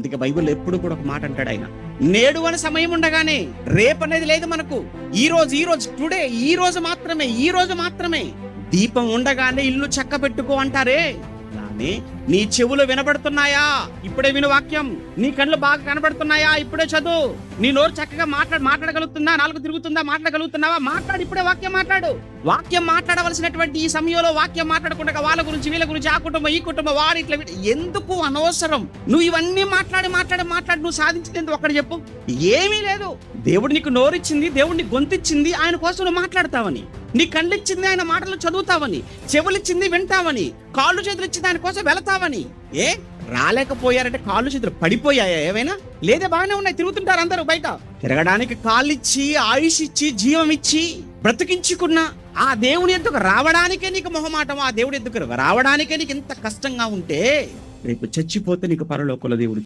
అందుకే బైబిల్ ఎప్పుడు కూడా ఒక మాట అంటాడు ఆయన. నేడు అని సమయం ఉండగానే రేపు అనేది లేదు మనకు. ఈ రోజు ఈ రోజు టుడే ఈ రోజు మాత్రమే ఈ రోజు మాత్రమే. దీపం ఉండగానే ఇల్లు చక్క పెట్టుకో అంటారే. కానీ నీ చెవులు వినబడుతున్నాయా? ఇప్పుడే విను వాక్యం. నీ కళ్ళు బాగా కనబడుతున్నాయా? ఇప్పుడే చదువు. నీ నోరు చక్కగా మాట్లాడ మాట్లాడగలుగుతుందా? నాలుగు తిరుగుతుందా? మాట్లాడగలుగుతున్నావా? మాట్లాడు ఇప్పుడే వాక్యం మాట్లాడు. వాక్యం మాట్లాడవలసినటువంటి ఈ సమయంలో వాక్యం మాట్లాడకుండా వాళ్ళ గురించి వీళ్ళ గురించి ఆ కుటుంబం ఈ కుటుంబం వారు ఇట్లా ఎందుకు అనవసరం? నువ్వు ఇవన్నీ మాట్లాడి మాట్లాడి మాట్లాడి నువ్వు సాధించింది ఒక్కడ చెప్పు. ఏమీ లేదు. దేవుడు నీకు నోరిచ్చింది దేవుడు నీకు గొంతిచ్చింది ఆయన కోసం నువ్వు మాట్లాడతావని. నీ కళ్ళిచ్చింది ఆయన మాటలు చదువుతావని చెవులిచ్చింది వింటావని కాళ్ళు చేతులు ఇచ్చింది ఆయన కోసం వెళతావని. ఏ? రాలేకపోయారంటే కాళ్ళు చేతులు పడిపోయాయా ఏమైనా? లేదా బాగానే ఉన్నాయి. తిరుగుతుంటారు అందరూ బయట. తిరగడానికి కాళ్ళు ఇచ్చి ఆయుష్ ఇచ్చి జీవం ఇచ్చి బ్రతికించుకున్న. ఆ దేవుని ఎందుకు రావడానికే నీకు మొహమాటం ఆ దేవుడి ఎందుకు రావడానికే నీకు ఇంత కష్టంగా ఉంటే రేపు చచ్చిపోతే నీకు పరలోకుల దేవుడు